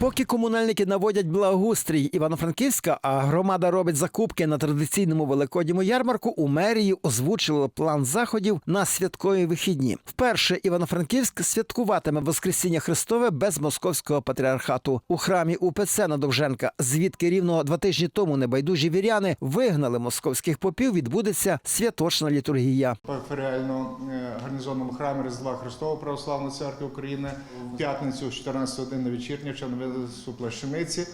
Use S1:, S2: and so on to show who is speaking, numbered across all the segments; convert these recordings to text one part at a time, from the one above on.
S1: Поки комунальники наводять благоустрій Івано-Франківська, а громада робить закупки на традиційному великодньому ярмарку, у мерії озвучили план заходів на святкові вихідні. Вперше Івано-Франківськ святкуватиме Воскресіння Христове без московського патріархату у храмі УПЦ на Довженка, звідки рівно два тижні тому небайдужі віряни вигнали московських попів. Відбудеться святочна літургія.
S2: Периферіально е, гарнізонному храмі Різдва Христового Православної церкви України в п'ятницю в 14 години вечірня чи на винесу плащаниці.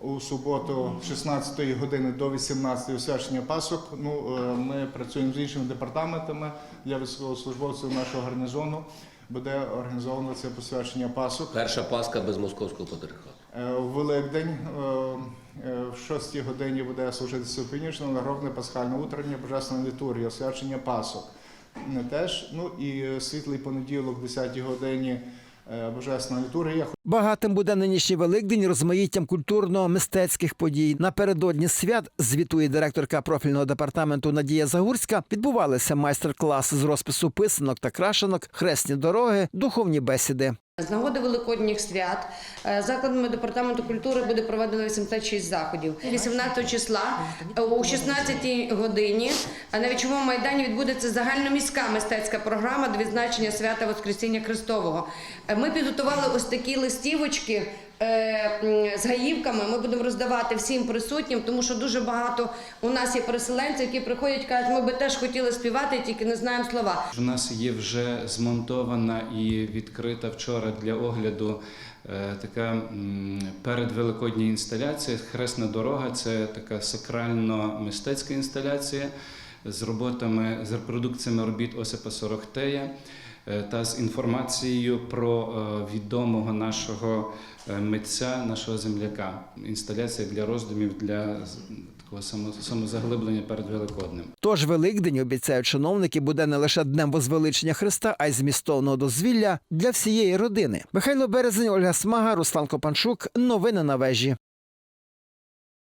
S2: У суботу з 16 години до 18 освячення пасок. Ну, е, ми працюємо з іншими департаментами для військовослужбовців нашого гарнізону. Буде організовано це посвячення пасок.
S3: Перша Пасха без московського патріархату.
S2: Е, У Великдень е, е, в 6 годині буде служитися північно нагробне пасхальне утрення, божественна літургія, освячення пасок. Теж. Ну і е, світлий понеділок, в 10 годині е, божественна літургія.
S1: Багатим буде нинішній Великдень розмаїттям культурно-мистецьких подій. Напередодні свят звітує директорка профільного департаменту Надія Загурська. Відбувалися майстер-класи з розпису писанок та крашенок, хресні дороги, духовні бесіди.
S4: З нагоди великодніх свят е, закладами департаменту культури буде проведено 86 заходів. 18 числа о 16 годині е, на вічовому майдані відбудеться загальноміська мистецька програма до відзначення свята Воскресіння Христового. Е, Ми підготували ось такі листівочки. Е, З гаївками ми будемо роздавати всім присутнім, тому що дуже багато у нас є переселенців, які приходять, кажуть, ми би теж хотіли співати, тільки не знаємо слова.
S5: У нас є вже змонтована і відкрита вчора для огляду е, така передвеликодня інсталяція. Хресна дорога це така сакрально-мистецька інсталяція з роботами, з репродукціями робіт Осипа Сорохтея е, та з інформацією про е, відомого нашого е, митця, нашого земляка. Інсталяція для роздумів для такого самозаглиблення перед Великоднем.
S1: Тож Великдень, обіцяють чиновники, буде не лише днем возвеличення Христа, а й змістовного дозвілля для всієї родини. Михайло Березень, Ольга Смага, Руслан Копанчук. Новини на вежі.